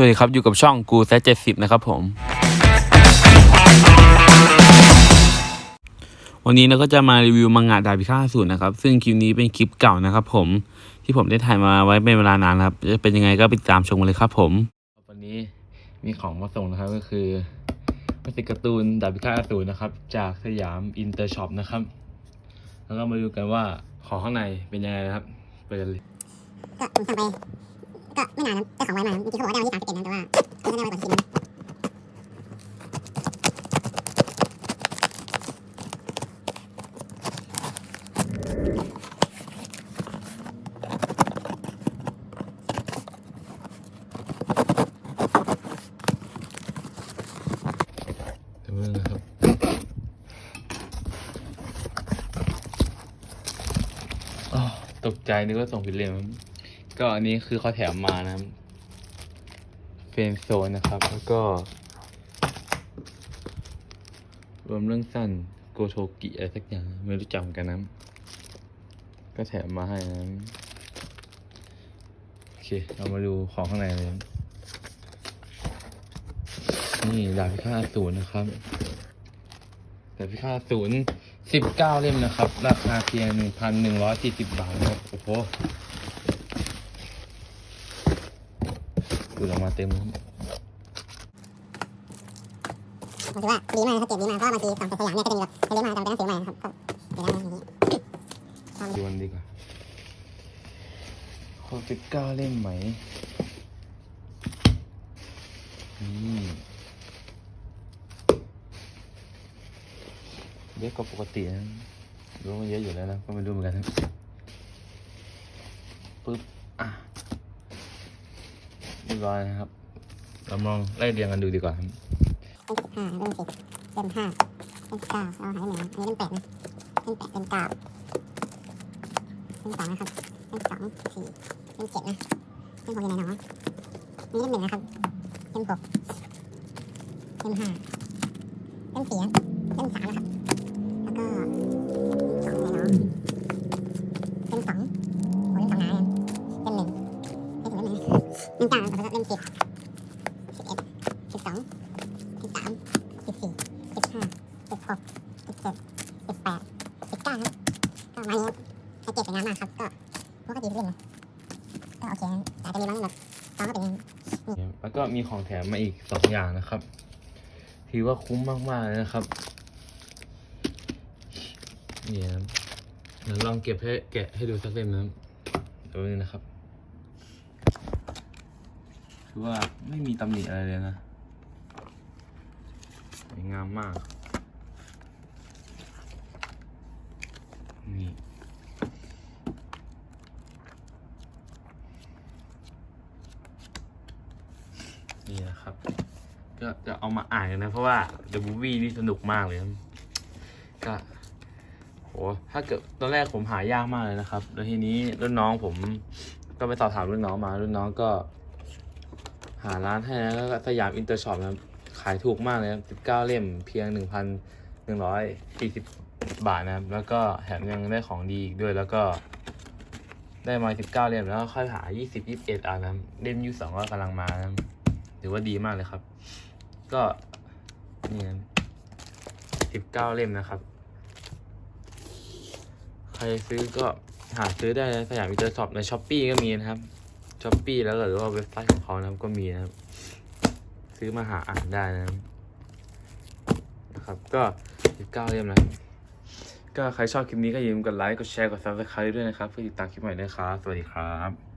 วัสดีครับอยู่กับช่องกูแซเจ็ดสิบนะครับผม วันนี้เราก็จะมารีวิวมังงะดาบิฆาสูตรนะครับ ซึ่งคลิปนี้เป็นคลิปเก่านะครับผมที่ผมได้ถ่ายมาไว้เป็นเวลานานครับ จะเป็นยังไงก็ไปติดตามชมกันเลยครับผมวันนี้มีของมาส่งนะครับก็คือเป็นสิการ์ตูนดาบิฆาสูตรนะครับ จากสยามอินเตอร์ช็อปนะครับ แล้วก็มาดูกันว่าของข้างในเป็นยังไงนะครับไปกันเลยก็ผมสั่งไป ก็ไม่นานนะเจ้ของไว้มาเมื่อกี้เขาบอกว่าได้วันที่สามสิบเอ็ดนะแต่ว่าเขาได้ไว้ก่อนสิบนะดูนะครับตกใจนึกว่าส่งผิดเลยมั้ ก็อันนี้คือเขาแถมมานะครับเฟรนโซนนะครับ แล้วก็ รวมเรื่องสั้นโกโทกิอะไรสักอย่าง ไม่รู้จำกันนะ ก็แถมมาให้นะโอเค เรามาดูของข้างในเลย นี่ดาบพิฆาตอสูรนะครับดาบพิฆาตอสูรสิบเก้าเล่มนะครับ ราคาเพียงหนึ่งพันหนึ่งร้อยสี่สิบบาทครับโอ้โห ดูออกมาเต็มผมถือว่าดีมากนะครับเก็บดีมากเพราะว่าบางทีสั่งจากสยามเนี่ยก็จะมีแบบไปเล่นมาจำเป็นต้องซื้อใหม่ครับก็เดี๋ยวได้อย่างนี้ดูมันดีกว่าขอสิบเก้าเล่มไหมนี่เยอะกว่าปกตินะรู้ว่าเยอะอยู่แล้วนะก็ไม่รู้เหมือนกันปึ๊บอะ เรียบร้อยนะครับ เราลองไล่เรียงกันดูดีกว่าครับเล่มสิบห้าเล่มสิบเล่มห้าเล่มเก้าเอาหายไปไหนอันนี้เล่มแปดนะเล่มแปดเล่มเก้าเล่มสองนะครับเล่มสองสี่เล่มเจ็ดนะเล่มหกอยู่ไหนเนาะนี่เล่มหนึ่งนะครับเล่มหกเล่มห้าเล่มสี่เล่มสามนะครับแล้วก็สองไหนเนา สิบสองสิบสามสิบสี่สิบห้าสิบหกสิบเจ็ดสิบแปดสิบเก้าครับก็มาเนี้ยใช้เก็บสวยงามมากครับ ก็ปกติทุกเล่มนะก็โอเคแต่จะมีบางแบบตอนก็เป็นอย่างแล้วก็มีของแถมมาอีกสองอย่างนะครับถือว่าคุ้มมากๆเลยนะครับนี่นะครับเดี๋ยวลองเก็บให้แกะให้ดูสักเล่มนะครับเดูนี่นะครับ คือว่าไม่มีตำหนิอะไรเลยนะ สวยงามมาก นี่ นี่นะครับ ก็จะเอามาอ่านกันนะ เพราะว่า The Movie นี่สนุกมากเลยก็โหถ้าเกิดตอนแรกผมหายากมากเลยนะครับ แล้วทีนี้รุ่นน้องผมก็ไปสอบถามรุ่นน้องมา รุ่นน้องก็ หาร้านให้นะแล้วก็สยามอินเตอร์ช็อปนะครับายถูกมากเลยครับสิบเก้าเล่มเพียงหนึ่งพันหนึ่งร้อยสี่สิบบาทนะครับ แล้วก็แถมยังได้ของดีอีกด้วย แล้วก็ได้มาสิบเก้าเล่ม แล้วก็ค่อยหายี่สิบยี่สิบเอ็ดอ่านนะเล่มยี่สองก็กำลังมานะถือว่าดีมากเลยครับ ก็นี่สิบเก้าเล่มนะครับ ใครซื้อก็หาซื้อได้ในสยามอินเตอร์ช็อปในช้อปปีก็มีนะครับช้อปปีแล้วก็หรือว่าเว็บไซต์ของเขานะครับก็มีนะครับ ซื้อมาหาอ่านได้นะครับนะครับ ก็สิบเก้าเล่มนะก็ใครชอบคลิปนี้ก็อย่าลืมกดไลค์ กดแชร์ กดซับสไครต์ด้วยนะครับ เพื่อติดตามคลิปใหม่ด้วยครับ สวัสดีครับ